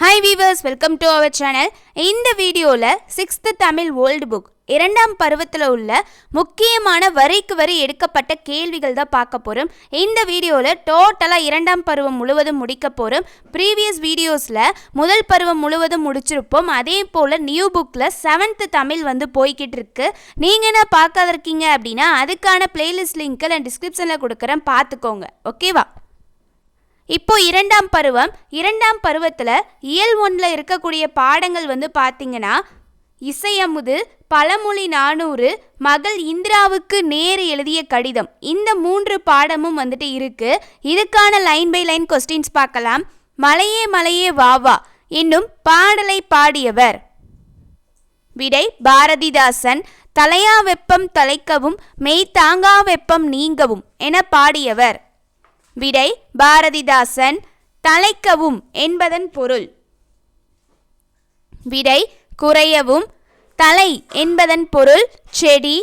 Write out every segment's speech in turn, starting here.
Hi viewers welcome to our channel இந்த வீடியோவில் sixth Tamil old book இரண்டாம் பருவத்தில் உள்ள முக்கியமான வரிக்கு வரி எடுக்கப்பட்ட கேள்விகள் தான் பார்க்க போகிறோம் இந்த வீடியோவில் டோட்டலாக இரண்டாம் பருவம் முழுவதும் முடிக்க போகிறோம் ப்ரீவியஸ் வீடியோஸில் முதல் பருவம் முழுவதும் முடிச்சிருப்போம். அதே போல் நியூ புக்கில் செவன்த்து தமிழ் வந்து போய்கிட்டு இருக்கு. நீங்கள் என்ன பார்க்காத இருக்கீங்க அப்படின்னா அதுக்கான பிளேலிஸ்ட் லிங்க்கை நான் டிஸ்கிரிப்ஷனில் கொடுக்குறேன். பார்த்துக்கோங்க. ஓகேவா இப்போ இரண்டாம் பருவம். இரண்டாம் பருவத்தில் இயல் ஒன்றில் இருக்கக்கூடிய பாடங்கள் வந்து பார்த்தீங்கன்னா இசையமுது பழமொழி நானூறு மகள் இந்திராவுக்கு நேரு எழுதிய கடிதம். இந்த மூன்று பாடமும் வந்துட்டு இருக்கு. இதுக்கான லைன் பை லைன் கொஸ்டின்ஸ் பார்க்கலாம். மலையே மலையே வா வா என்னும் பாடலை பாடியவர். விடை பாரதிதாசன். தலையா வெப்பம் தலைக்கவும் மெய் தாங்கா வெப்பம் நீங்கவும் என பாடியவர். விடை பாரதிதாசன் தலைக்கவும் என்பதன் பொருள். விடை குறையவும் தலை என்பதன் பொருள் செடி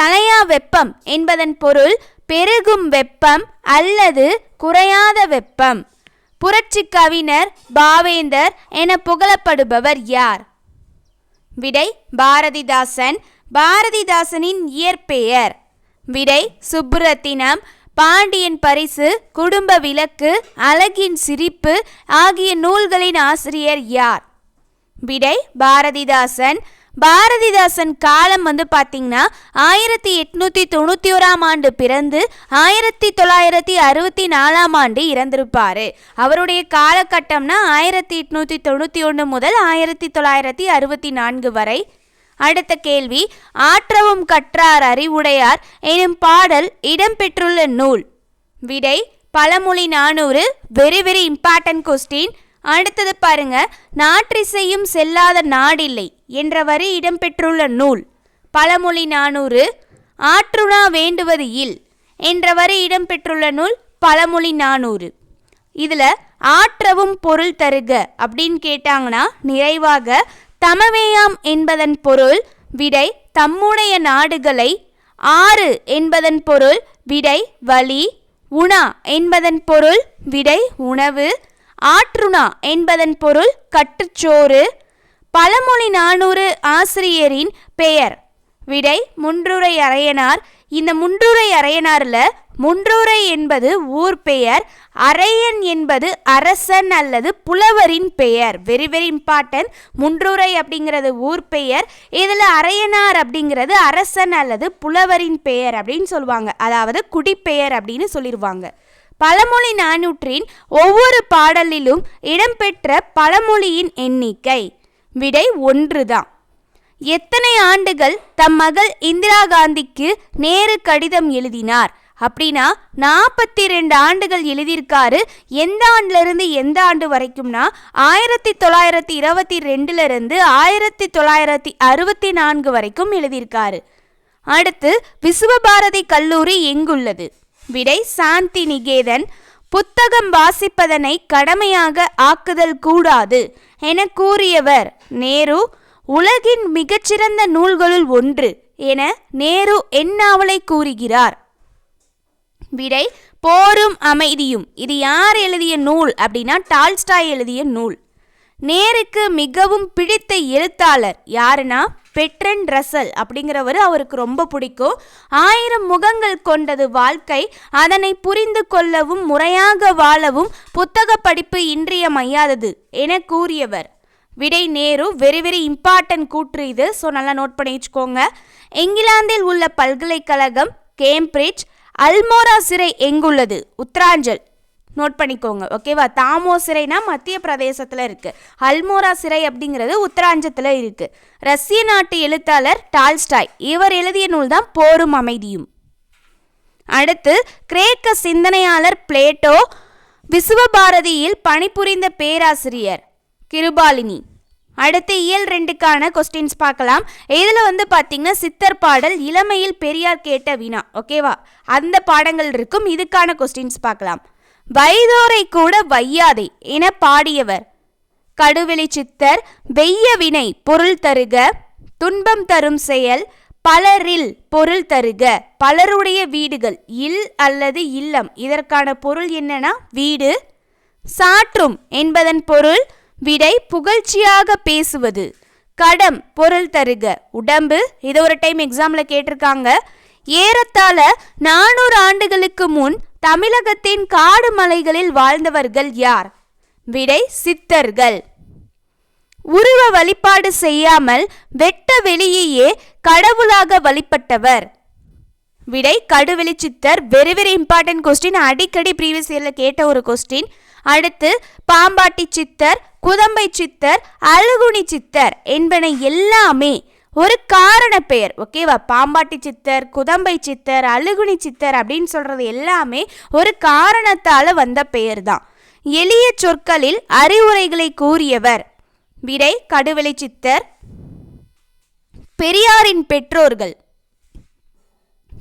தலையா வெப்பம் என்பதன் பொருள் பெருகும் வெப்பம் அல்லது குறையாத வெப்பம். புரட்சி கவிஞர் பாவேந்தர் என புகழப்படுபவர் யார்? விடை பாரதிதாசன் பாரதிதாசனின் இயற்பெயர். விடை சுப்புரத்தினம் பாண்டியன் பரிசு குடும்ப விளக்கு அழகின் சிரிப்பு ஆகிய நூல்களின் ஆசிரியர் யார்? விடை பாரதிதாசன். பாரதிதாசன் காலம் வந்து பார்த்தீங்கன்னா ஆயிரத்தி எட்நூற்றி தொண்ணூற்றி ஓராம் ஆண்டு பிறந்து ஆயிரத்தி தொள்ளாயிரத்தி அறுபத்தி நாலாம் ஆண்டு இறந்திருப்பார். அவருடைய காலகட்டம்னா ஆயிரத்தி எட்நூற்றி தொண்ணூற்றி ஒன்று முதல் ஆயிரத்தி தொள்ளாயிரத்தி அறுபத்தி நான்கு வரை அடுத்த கேள்வி ஆற்றவும் கற்றார் அறிவுடையார் எனும் பாடல் இடம்பெற்றுள்ள நூல். விடை பழமொழி நானூறு வெரி வெரி இம்பார்ட்டன்ட் கொஸ்டின் அடுத்தது பாருங்க நாற்றிசையும் செல்லாத நாடில்லை என்ற வரி இடம்பெற்றுள்ள நூல். பழமொழி நானூறு ஆற்றுணா வேண்டுவது இல் என்ற வரி இடம்பெற்றுள்ள நூல் பழமொழி நானூறு. இதில் ஆற்றவும் பொருள் தருக அப்படின்னு கேட்டாங்கன்னா நிறைவாக தமவேயாம் என்பதன் பொருள் விடை தம்முடைய நாடுகளை ஆறு என்பதன் பொருள் விடை வலி உணா என்பதன் பொருள் விடை உணவு ஆற்றுணா என்பதன் பொருள் கட்டுச்சோறு பழமொழி நானூறு ஆசிரியரின் பெயர். விடை முன்றுரை அரையனார் இந்த முன்றுரை அறையனாரில் முன்றுரை என்பது ஊர் பெயர் அரையன் என்பது அரசன் அல்லது புலவரின் பெயர். வெரி வெரி இம்பார்ட்டன்ட் முன்றுரை அப்படிங்கிறது ஊர் பெயர் இதில் அரையனார் அப்படிங்கிறது அரசன் அல்லது புலவரின் பெயர் அப்படின்னு சொல்லுவாங்க. அதாவது குடிப்பெயர் அப்படின்னு சொல்லிடுவாங்க பழமொழி நானூற்றின் ஒவ்வொரு பாடலிலும் இடம்பெற்ற பழமொழியின் எண்ணிக்கை விடை ஒன்றுதான். எத்தனை ஆண்டுகள் தம் மகள் இந்திரா காந்திக்கு நேரு கடிதம் எழுதினார்? அப்படின்னா நாற்பத்தி ரெண்டு ஆண்டுகள் எழுதியிருக்காரு. எந்த ஆண்டுலேருந்து எந்த ஆண்டு வரைக்கும்னா ஆயிரத்தி தொள்ளாயிரத்தி இருபத்தி ரெண்டுலேருந்து ஆயிரத்தி தொள்ளாயிரத்தி அறுபத்தி நான்கு வரைக்கும் எழுதியிருக்காரு. அடுத்து விசுவபாரதி கல்லூரி எங்குள்ளது? விடை சாந்தி நிகேதன் புத்தகம் வாசிப்பதனை கடமையாக ஆக்குதல் கூடாது என கூறியவர் நேரு. உலகின் மிகச்சிறந்த நூல்களுள் ஒன்று என நேரு என்னாவலை கூறுகிறார். விடை போரும் அமைதியும். இது யார் எழுதிய நூல் அப்படின்னா டால்ஸ்டாய் எழுதிய நூல். நேருக்கு மிகவும் பிடித்த எழுத்தாளர் யாருன்னா பெட்ரன் ரசல் அப்படிங்கிறவர் அவருக்கு ரொம்ப பிடிக்கும். ஆயிரம் முகங்கள் கொண்டது வாழ்க்கை அதனை புரிந்து கொள்ளவும் முறையாக வாழவும் புத்தக படிப்பு இன்றியமையாதது என கூறியவர். விடை நேரு வெரி வெரி இம்பார்ட்டன்ட் கூற்று இது. ஸோ நல்லா நோட் பண்ணி வச்சுக்கோங்க. இங்கிலாந்தில் உள்ள பல்கலைக்கழகம் கேம்பிரிட்ஜ் அல்மோரா சிறை எங்குள்ளது? உத்தராஞ்சல். நோட் பண்ணிக்கோங்க ஓகேவா? தாமோ சிறைனா மத்திய பிரதேசத்தில் இருக்குது அல்மோரா சிறை அப்படிங்கிறது உத்தராஞ்சத்தில் இருக்குது ரஷ்ய நாட்டு எழுத்தாளர் டால்ஸ்டாய் இவர் எழுதிய நூல் தான் போரும் அமைதியும். அடுத்து கிரேக்க சிந்தனையாளர் பிளேட்டோ விசுவபாரதியில் பணிபுரிந்த பேராசிரியர் கிருபாலினி. அடுத்து இயல் ரெண்டுக்கான கொஸ்டின்ஸ் பார்க்கலாம். இதில் வந்து பார்த்தீங்கன்னா சித்தர் பாடல் இளமையில் பெரியார் கேட்ட வினா. ஓகேவா அந்த பாடங்கள் இருக்கும். இதுக்கான கொஸ்டின்ஸ் பார்க்கலாம். வைதோரை கூட வையாதே என பாடியவர். கடுவெளி சித்தர் வெய்ய வினை பொருள் தருக துன்பம் தரும் செயல் பலரில் பொருள் தருக. பலருடைய வீடுகள் இல் அல்லது இல்லம். இதற்கான பொருள் என்னன்னா வீடு. சாற்றும் என்பதன் பொருள் விடை புகழ்ச்சியாக பேசுவது. கடம் பொருள் தருக. உடம்பு இது ஒரு டைம் எக்ஸாம்ல கேட்டிருக்காங்க. ஏறத்தாழ நானூறு ஆண்டுகளுக்கு முன் தமிழகத்தின் காடு மலைகளில் வாழ்ந்தவர்கள் யார்? விடை சித்தர்கள். உருவ வழிபாடு செய்யாமல் வெட்ட வெளியேயே கடவுளாக வழிபட்டவர். விடை Kaduveli Siddhar very very important question அடிக்கடி ப்ரீவியஸ் இயரில் கேட்ட ஒரு கொஸ்டின் அடுத்து பாம்பாட்டி சித்தர் குதம்பை சித்தர் அழுகுனி சித்தர் என்பன எல்லாமே ஒரு காரண பெயர். ஓகேவா பாம்பாட்டி சித்தர் குதம்பை சித்தர் அழுகுனி சித்தர் அப்படின்னு சொல்றது எல்லாமே ஒரு காரணத்தால வந்த பெயர் தான் எளிய சொற்களில் அறிவுரைகளை கூறியவர் விடை கடுவெளி சித்தர் பெரியாரின் பெற்றோர்கள்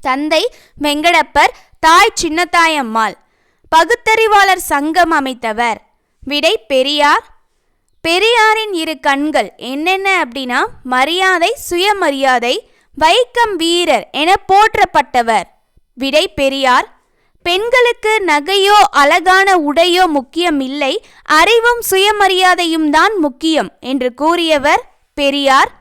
தந்தை வெங்கடப்பர் தாய் சின்னத்தாயம்மாள். பகுத்தறிவாளர் சங்கம் அமைத்தவர். விடை பெரியார். பெரியாரின் இரு கண்கள் என்னென்ன அப்படின்னா மரியாதை சுயமரியாதை வைக்கம் வீரர் என போற்றப்பட்டவர். விடை பெரியார். பெண்களுக்கு நகையோ அழகான உடையோ முக்கியம் இல்லை அறிவும் சுயமரியாதையும் தான் முக்கியம் என்று கூறியவர் பெரியார்.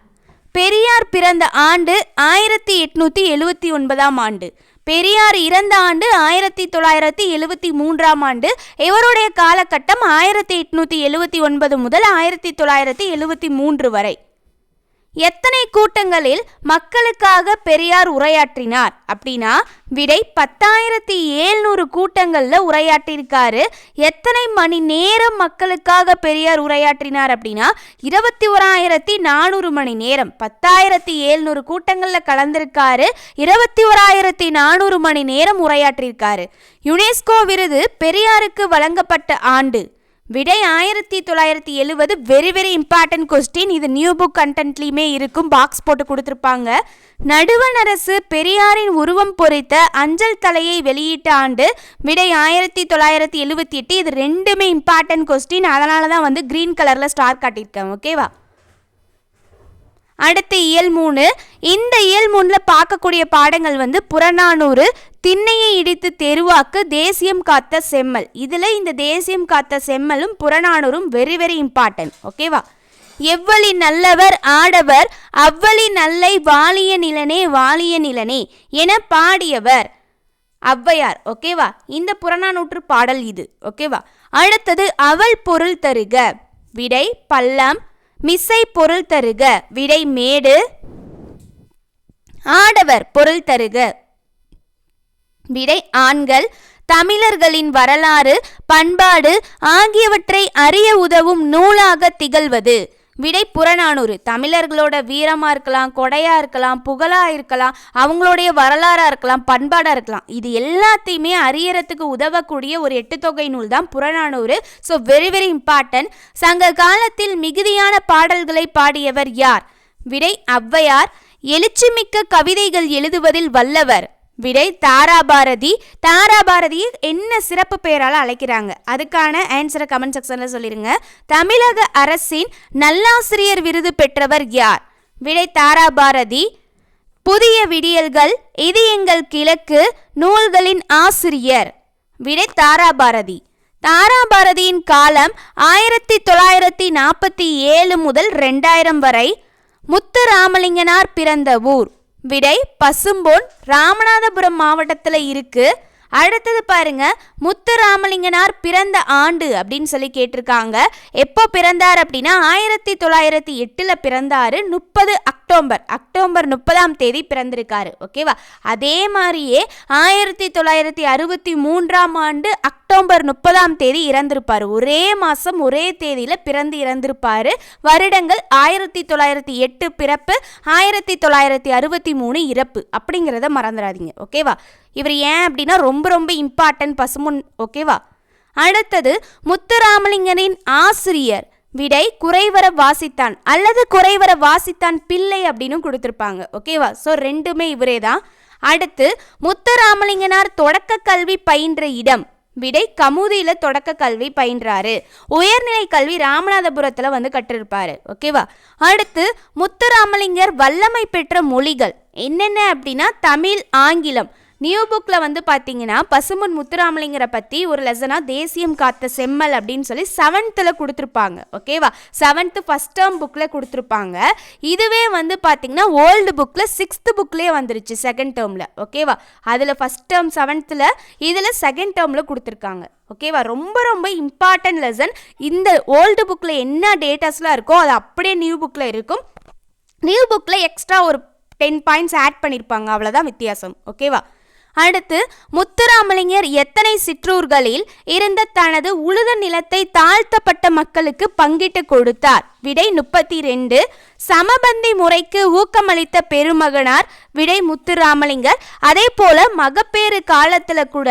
பெரியார் பிறந்த ஆண்டு ஆயிரத்தி எட்நூத்தி எழுவத்தி ஒன்பதாம் ஆண்டு. பெரியார் இறந்த ஆண்டு ஆயிரத்தி தொள்ளாயிரத்தி எழுவத்தி மூன்றாம் ஆண்டு இவருடைய காலகட்டம் ஆயிரத்தி எட்நூத்தி எழுவத்தி ஒன்பது முதல் ஆயிரத்தி தொள்ளாயிரத்தி எழுவத்தி மூன்று வரை. எத்தனை கூட்டங்களில் மக்களுக்காக பெரியார் உரையாற்றினார்? அப்படின்னா விடை பத்தாயிரத்தி ஏழ்நூறு கூட்டங்களில் உரையாற்றியிருக்காரு. எத்தனை மணி நேரம் மக்களுக்காக பெரியார் உரையாற்றினார் அப்படின்னா இருபத்தி ஓராயிரத்தி நானூறு மணி நேரம். பத்தாயிரத்தி ஏழ்நூறு கூட்டங்களில் கலந்திருக்காரு. இருபத்தி ஓராயிரத்தி நானூறு மணி நேரம் உரையாற்றியிருக்காரு. யுனெஸ்கோ விருது பெரியாருக்கு வழங்கப்பட்ட ஆண்டு. விடை ஆயிரத்தி தொள்ளாயிரத்தி எழுவது வெரி வெரி இம்பார்ட்டன்ட் கொஸ்டின் இது நியூ புக் கண்டென்ட்லேயுமே இருக்கும். பாக்ஸ் போட்டு கொடுத்துருப்பாங்க. நடுவண் அரசு பெரியாரின் உருவம் பொறித்த அஞ்சல் தலையை வெளியிட்ட ஆண்டு விடை ஆயிரத்தி தொள்ளாயிரத்தி எழுவத்தி எட்டு. இது ரெண்டுமே இம்பார்ட்டன்ட் கொஸ்டின் அதனால தான் வந்து க்ரீன் கலரில் ஸ்டார் காட்டியிருக்கேன். ஓகேவா அடுத்து இயல் மூணு. இந்த இயல் மூணில் பார்க்கக்கூடிய பாடங்கள் வந்து புறநானூறு திண்ணையை இடித்து தெருவாக்கு தேசியம் காத்த செம்மல். இதில் இந்த தேசியம் காத்த செம்மலும் புறநானூறும் வெரி வெரி இம்பார்ட்டன்ட் ஓகேவா எவ்வளி நல்லவர் ஆடவர் அவ்வளி நல்லை வாலிய நிலனே வாலிய நிலனே என பாடியவர் ஔவையார். ஓகேவா இந்த புறநானூற்று பாடல் இது. ஓகேவா அடுத்தது அவள் பொருள் தருக. விடை பள்ளம் மிசை பொருள் தருக விடை மேடு. ஆடவர் பொருள் தருக. விடை ஆண்கள் தமிழர்களின் வரலாறு பண்பாடு ஆகியவற்றை அறிய உதவும் நூலாக திகழ்வது. விடை புறநானூறு. தமிழர்களோட வீரமாக இருக்கலாம் கொடையாக இருக்கலாம் புகழாக இருக்கலாம் அவங்களுடைய வரலாறாக இருக்கலாம் பண்பாடாக இருக்கலாம். இது எல்லாத்தையுமே அறியறதுக்கு உதவக்கூடிய ஒரு எட்டு தொகை நூல் தான் Purananuru. So very very important சங்க காலத்தில் மிகுதியான பாடல்களை பாடியவர் யார்? விடை ஔவையார். எழுச்சிமிக்க கவிதைகள் எழுதுவதில் வல்லவர். விடை தாராபாரதி. தாராபாரதி என்ன சிறப்பு பெயரால் அழைக்கிறாங்க? அதுக்கான ஆன்சரை கமெண்ட் செக்ஷனில் சொல்லிடுங்க தமிழக அரசின் நல்லாசிரியர் விருது பெற்றவர் யார்? விடை தாராபாரதி. புதிய விடியல்கள் இது எங்கள் கிழக்கு நூல்களின் ஆசிரியர். விடை தாராபாரதி. தாராபாரதியின் காலம் ஆயிரத்தி தொள்ளாயிரத்தி நாற்பத்தி ஏழு முதல் ரெண்டாயிரம் வரை முத்துராமலிங்கனார் பிறந்த ஊர். விடை பசும்பொன் ராமநாதபுரம் மாவட்டத்தில் இருக்குது அடுத்தது பாருங்க முத்துராமலிங்கனார் பிறந்த ஆண்டு அப்படின்னு சொல்லி கேட்டிருக்காங்க. எப்போ பிறந்தார் அப்படின்னா ஆயிரத்தி தொள்ளாயிரத்தி எட்டில் பிறந்தார் முப்பது அக்டோபர் அக்டோபர் முப்பதாம் தேதி பிறந்திருக்காரு ஓகேவா? அதே மாதிரியே ஆயிரத்தி தொள்ளாயிரத்தி அறுபத்தி மூன்றாம் ஆண்டு அக்டோபர் முப்பதாம் தேதி இறந்திருப்பார். ஒரே மாதம் ஒரே தேதியில் பிறந்து இறந்திருப்பார். வருடங்கள் ஆயிரத்தி தொள்ளாயிரத்தி எட்டு பிறப்பு ஆயிரத்தி தொள்ளாயிரத்தி அறுபத்தி மூணு இறப்பு. அப்படிங்கிறத மறந்துடாதீங்க ஓகேவா? இவர் ஏன் அப்படின்னா ரொம்ப ரொம்ப இம்பார்ட்டன்ட் பசுமுன் ஓகேவா அடுத்தது முத்துராமலிங்கனின் ஆசிரியர். விடை குறைவர வாசித்தான் அல்லது குறைவர வாசித்தான் பிள்ளை அப்படின்னு கொடுத்துருப்பாங்க ஓகேவா ஸோ ரெண்டுமே இவரே தான். அடுத்து முத்துராமலிங்கனார் தொடக்க கல்வி பயின்ற இடம். விடை கமுதியில் தொடக்க கல்வி பயின்றாரு. உயர்நிலை கல்வி ராமநாதபுரத்தில் வந்து கற்றிருப்பாரு ஓகேவா அடுத்து முத்துராமலிங்கர் வல்லமை பெற்ற மொழிகள் என்னென்ன அப்படின்னா தமிழ் ஆங்கிலம். நியூ புக்கில் வந்து பார்த்தீங்கன்னா பசுமன் முத்துராமலிங்கரை பற்றி ஒரு லெசனாக தேசியம் காத்த செம்மல் அப்படின்னு சொல்லி செவன்த்தில் கொடுத்துருப்பாங்க. ஓகேவா செவன்த்து ஃபஸ்ட் டேர்ம் புக்கில் கொடுத்துருப்பாங்க. இதுவே வந்து பார்த்தீங்கன்னா ஓல்டு புக்கில் சிக்ஸ்த்து புக்லேயே வந்துருச்சு செகண்ட் டேர்மில் ஓகேவா அதில் ஃபஸ்ட் டேர்ம் செவன்த்தில் இதில் செகண்ட் டேர்மில் கொடுத்துருக்காங்க. ஓகேவா ரொம்ப ரொம்ப இம்பார்ட்டன்ட் லெசன் இந்த ஓல்டு புக்கில் என்ன டேட்டாஸ்லாம் இருக்கோ அது அப்படியே நியூ புக்கில் இருக்கும். நியூ புக்கில் எக்ஸ்ட்ரா ஒரு டென் பாயிண்ட்ஸ் ஆட் பண்ணியிருப்பாங்க அவ்வளோதான் வித்தியாசம். ஓகேவா அடுத்து முத்துராமலிங்கர் எத்தனை சிற்றூர்களில் இருந்த தனது உழுத நிலத்தை தாழ்த்தப்பட்ட மக்களுக்கு பங்கிட்டு கொடுத்தார்? விடை முப்பத்தி ரெண்டு சமபந்தி முறைக்கு ஊக்கமளித்த பெருமகனார் விடை முத்துராமலிங்கர். அதே போல மகப்பேறு காலத்துல கூட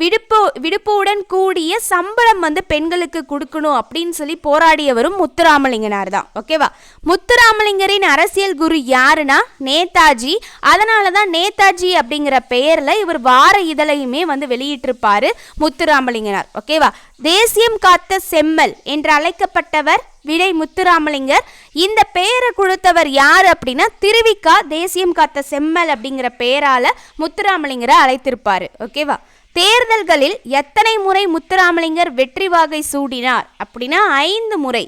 விடுப்பு விடுப்புடன் கூடிய சம்பளம் வந்து பெண்களுக்கு கொடுக்கணும் அப்படின்னு சொல்லி போராடியவரும் முத்துராமலிங்கனார் தான் ஓகேவா முத்துராமலிங்கரின் அரசியல் குரு யாருன்னா நேதாஜி. அதனால தான் நேதாஜி அப்படிங்கிற பெயர்ல இவர் வார இதழையுமே வந்து வெளியிட்டிருப்பார் முத்துராமலிங்கனார். ஓகேவா தேசியம் காத்த செம்மல் என்று அழைக்கப்பட்டவர் விடை முத்துராமலிங்கர். இந்த பெயரை கொடுத்தவர் யார் அப்படின்னா திருவிக்கா தேசியம் காத்த செம்மல் அப்படிங்கிற பெயரால முத்துராமலிங்கரை அழைத்திருப்பார். ஓகேவா தேர்தல்களில் எத்தனை முறை முத்துராமலிங்கர் வெற்றி வாகை சூடினார் அப்படின்னா ஐந்து முறை.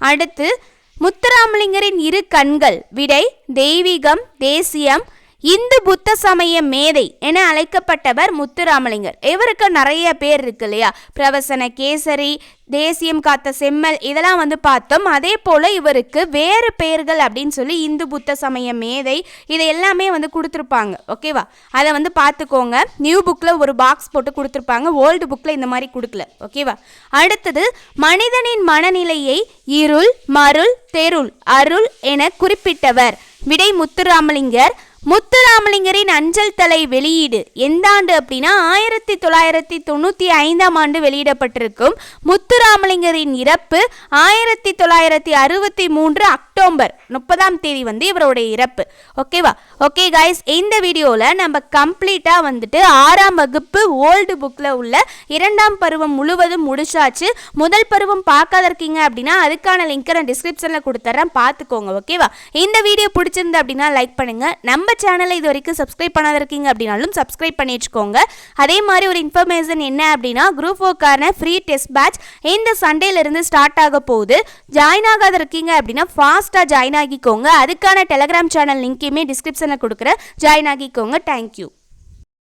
அடுத்து முத்துராமலிங்கரின் இரு கண்கள் விடை தெய்வீகம் தேசியம் இந்து புத்த சமய மேதை என அழைக்கப்பட்டவர் முத்துராமலிங்கர் இவருக்கு நிறைய பேர் இருக்கு இல்லையா? பிரவசன கேசரி தேசியம் காத்த செம்மல் இதெல்லாம் வந்து பார்த்தோம். அதே போல் இவருக்கு வேறு பெயர்கள் அப்படின்னு சொல்லி இந்து புத்த சமய மேதை இதை எல்லாமே வந்து கொடுத்துருப்பாங்க. ஓகேவா அதை வந்து பார்த்துக்கோங்க. நியூ புக்கில் ஒரு பாக்ஸ் போட்டு கொடுத்துருப்பாங்க. ஓல்டு புக்கில் இந்த மாதிரி கொடுக்கல. ஓகேவா அடுத்தது மனிதனின் மனநிலையை இருள் மருள் தெருள் அருள் என குறிப்பிட்டவர். விடை முத்துராமலிங்கர். முத்துராமலிங்கரின் அஞ்சல் தலை வெளியீடு எந்த ஆண்டு அப்படின்னா ஆயிரத்தி தொள்ளாயிரத்தி தொண்ணூற்றி ஐந்தாம் ஆண்டு வெளியிடப்பட்டிருக்கும் முத்துராமலிங்கரின் இறப்பு ஆயிரத்தி தொள்ளாயிரத்தி அறுபத்தி மூன்று அக்டோபர் முப்பதாம் தேதி வந்து இவருடைய இறப்பு. ஓகேவா ஓகே கைஸ் இந்த வீடியோவில் நம்ம கம்ப்ளீட்டாக வந்துட்டு ஆறாம் வகுப்பு ஓல்டு புக்கில் உள்ள இரண்டாம் பருவம் முழுவதும் முடிச்சாச்சு. முதல் பருவம் பார்க்காத இருக்கீங்க அப்படின்னா அதுக்கான லிங்க்கை நான் டிஸ்கிரிப்ஷனில் கொடுத்துட்றேன் பார்த்துக்கோங்க. ஓகேவா இந்த வீடியோ பிடிச்சிருந்து அப்படின்னா லைக் பண்ணுங்கள் நம்ம சேனலை இது வரைக்கும் சப்ஸ்கிரைப் பண்ணாத இருக்கீங்க அப்படின்னாலும் சப்ஸ்கிரைப் பண்ணி வச்சுக்கோங்க. அதே மாதிரி ஒரு இன்ஃபர்மேஷன் என்ன அப்படின்னா குரூப் ஃபோர்க்கான ஃப்ரீ டெஸ்ட் பேட்ச் இந்த சண்டேலேருந்து ஸ்டார்ட் ஆக போகுது. ஜாயின் ஆகாத இருக்கீங்க அப்படின்னா ஃபாஸ்ட்டாக ஜாயின் ஆகிக்கோங்க. அதுக்கான டெலகிராம் சேனல் லிங்க்கையுமே டிஸ்கிரிப்ஷனில் கொடுக்குறேன். ஜாயின் ஆகிக்கோங்க. தேங்க்யூ